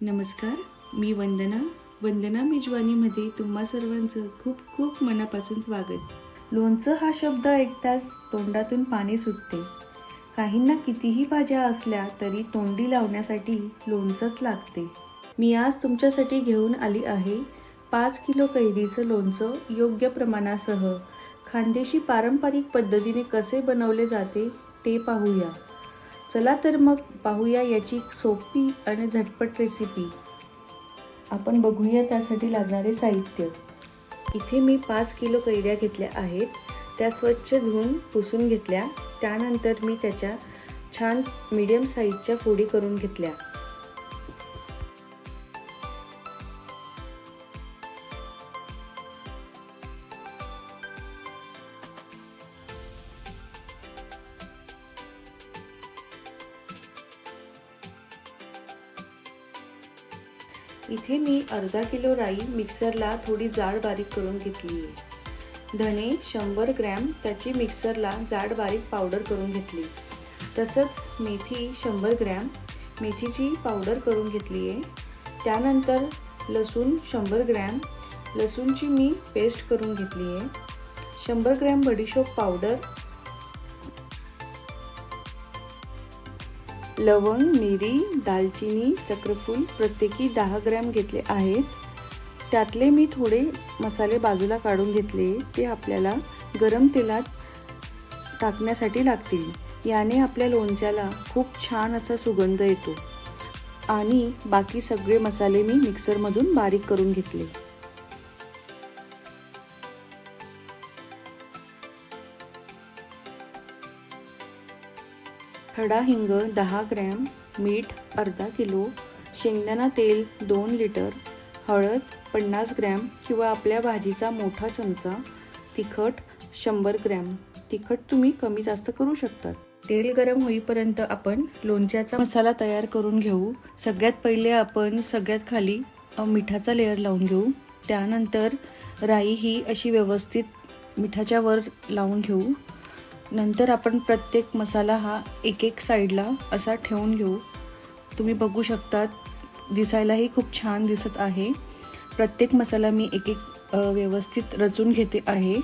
नमस्कार मी वंदना वंदना मेजवानीमध्ये तुम्हा सर्वांचं खूप खूप मनापासून स्वागत. लोणचं हा शब्द ऐकताच तोंडातून पाणी सुटते. काहींना कितीही भाज्या असल्या तरी तोंडी लावण्यासाठी लोणचंच लागते. मी आज तुमच्यासाठी घेऊन आली आहे पाच किलो कैरीचं लोणचं योग्य प्रमाणासह. खानदेशी पारंपरिक पद्धतीने कसे बनवले जाते ते पाहूया. चला तर मग पाहूया याची सोपी आणि झटपट रेसिपी आपण बघूया त्यासाठी लागणारे साहित्य. इथे मी पाच किलो कैऱ्या घेतल्या आहेत. त्या स्वच्छ धुवून पुसून घेतल्या. त्यानंतर मी त्याच्या छान मीडियम साईजच्या फोडी करून घेतल्या. इथे मी अर्धा किलो राई मिक्सरला थोडी जाड बारीक करून घेतली. आहे धणे शंभर ग्रॅम त्याची मिक्सरला जाड बारीक पावडर करून घेतली. तसंच मेथी शंभर ग्रॅम मेथीची पावडर करून घेतली आहे. त्यानंतर लसूण शंभर ग्रॅम लसूणची मी पेस्ट करून घेतली आहे. शंभर ग्रॅम बडीशोप पावडर लवंग मिरी दालचिनी चक्रफूल प्रत्येकी दहा ग्रॅम घेतले आहेत. त्यातले मी थोडे मसाले बाजूला काढून घेतले. ते आपल्याला गरम तेलात टाकण्यासाठी लागतील. याने आपल्या लोणच्याला खूप छान असा सुगंध येतो. आणि बाकी सगळे मसाले मी मिक्सरमधून बारीक करून घेतले. खडा हिंग दहा ग्रॅम मीठ अर्धा किलो शेंगदाणा तेल दोन लिटर हळद पन्नास ग्रॅम किंवा आपल्या भाजीचा मोठा चमचा तिखट शंभर ग्रॅम. तिखट तुम्ही कमी जास्त करू शकतात. तेल गरम होईपर्यंत आपण लोणच्याचा मसाला तयार करून घेऊ. सगळ्यात पहिले आपण सगळ्यात खाली मिठाचा लेअर लावून घेऊ. त्यानंतर राई ही अशी व्यवस्थित मिठाच्या वर लावून घेऊ. नंतर आपण प्रत्येक मसाला हा एक एक साईडला असा ठेवून घेऊ. तुम्ही बघू शकतात दिसायलाही खूप छान दिसत आहे. प्रत्येक मसाला मी एक एक व्यवस्थित रचून घेते आहे.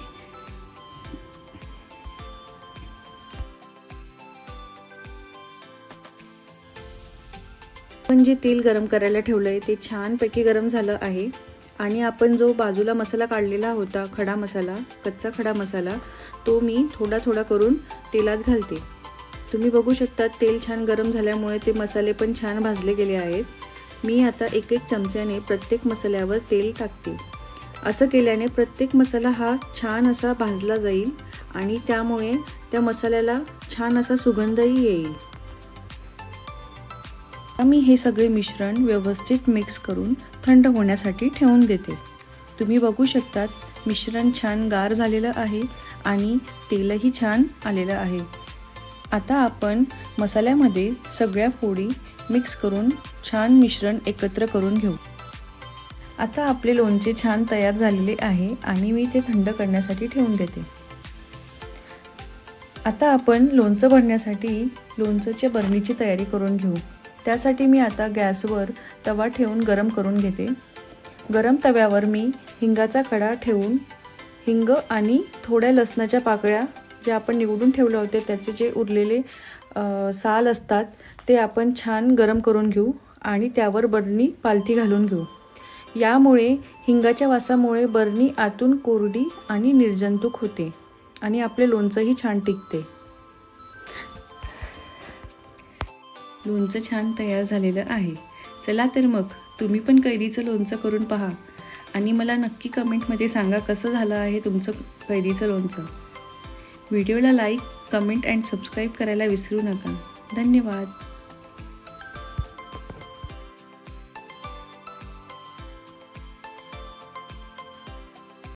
आपण जे तेल गरम करायला ठेवलं आहे ते छानपैकी गरम झालं आहे. आणि आपण जो बाजूला मसाला काढलेला होता खडा मसाला कच्चा खडा मसाला तो मी थोडा थोडा करून तेलात घालते. तुम्ही बघू शकता तेल छान गरम झाल्यामुळे ते मसाले पण छान भाजले गेले आहेत. मी आता एक एक चमच्याने प्रत्येक मसाल्यावर तेल टाकते. असं केल्याने प्रत्येक मसाला हा छान असा भाजला जाईल आणि त्यामुळे त्या मसाल्याला छान असा सुगंधही येईल. आता मी हे सगळे मिश्रण व्यवस्थित मिक्स करून थंड होण्यासाठी ठेवून देते. तुम्ही बघू शकतात मिश्रण छान गार झालेलं आहे आणि तेलही छान आलेलं आहे. आता आपण मसाल्यामध्ये सगळ्या पोळी मिक्स करून छान मिश्रण एकत्र करून घेऊ. आता आपले लोणचे छान तयार झालेले आहे आणि मी ते थंड करण्यासाठी ठेवून देते. आता आपण लोणचं भरण्यासाठी लोणचंच्या बरणीची तयारी करून घेऊ. त्यासाठी मी आता गॅसवर तवा ठेवून गरम करून घेते. गरम तव्यावर मी हिंगाचा कडा ठेवून हिंग आणि थोड्या लसणाच्या पाकळ्या ज्या आपण निवडून ठेवले होते त्याचे जे उरलेले साल असतात ते आपण छान गरम करून घेऊ आणि त्यावर बरणी पालथी घालून घेऊ. यामुळे हिंगाच्या वासामुळे बरणी आतून कोरडी आणि निर्जंतुक होते आणि आपले लोणचंही छान टिकते. लोणचं छान तयार झालेलं आहे. चला तर मग तुम्ही पण कैरीचं लोणचं करून पहा. आणि मला नक्की कमेंटमध्ये सांगा कसं झालं आहे तुमचं कैरीचं लोणचं. व्हिडिओला लाईक कमेंट अँड सबस्क्राईब करायला विसरू नका. धन्यवाद.